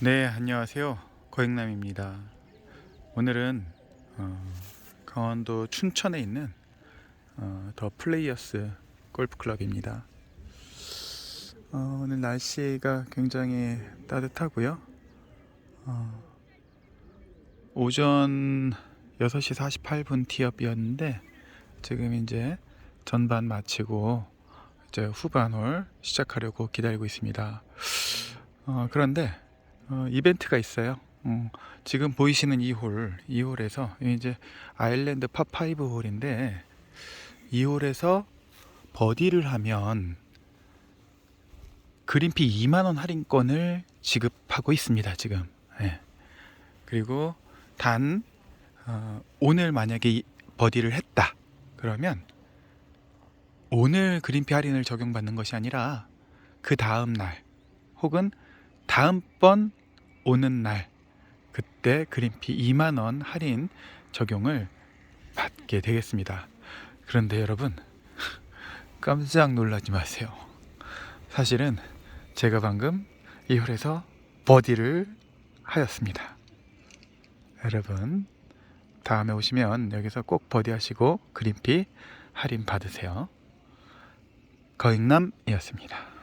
네, 안녕하세요. 거행남입니다. 오늘은 어, 강원도 춘천에 있는 어, 더 플레이어스 골프 클럽입니다. 어, 오늘 날씨가 굉장히 따뜻하고요. 어, 오전 6시 48분 티업이었는데 지금 이제 전반 마치고 이제 후반 홀 시작하려고 기다리고 있습니다. 어, 그런데 어, 이벤트가 있어요. 어, 지금 보이시는 이 홀, 이 홀에서 이제 아일랜드 파5 홀인데 이 홀에서 버디를 하면 그린피 2만 원 할인권을 지급하고 있습니다. 지금. 예. 그리고 단 어, 오늘 만약에 이 버디를 했다. 그러면 오늘 그린피 할인을 적용받는 것이 아니라 그 다음 날 혹은 다음번 오는 날 그때 그린피 2만 원 할인 적용을 받게 되겠습니다. 그런데 여러분 깜짝 놀라지 마세요. 사실은 제가 방금 이 홀에서 버디를 하였습니다. 여러분 다음에 오시면 여기서 꼭 버디 하시고 그린피 할인 받으세요. 거익남이었습니다.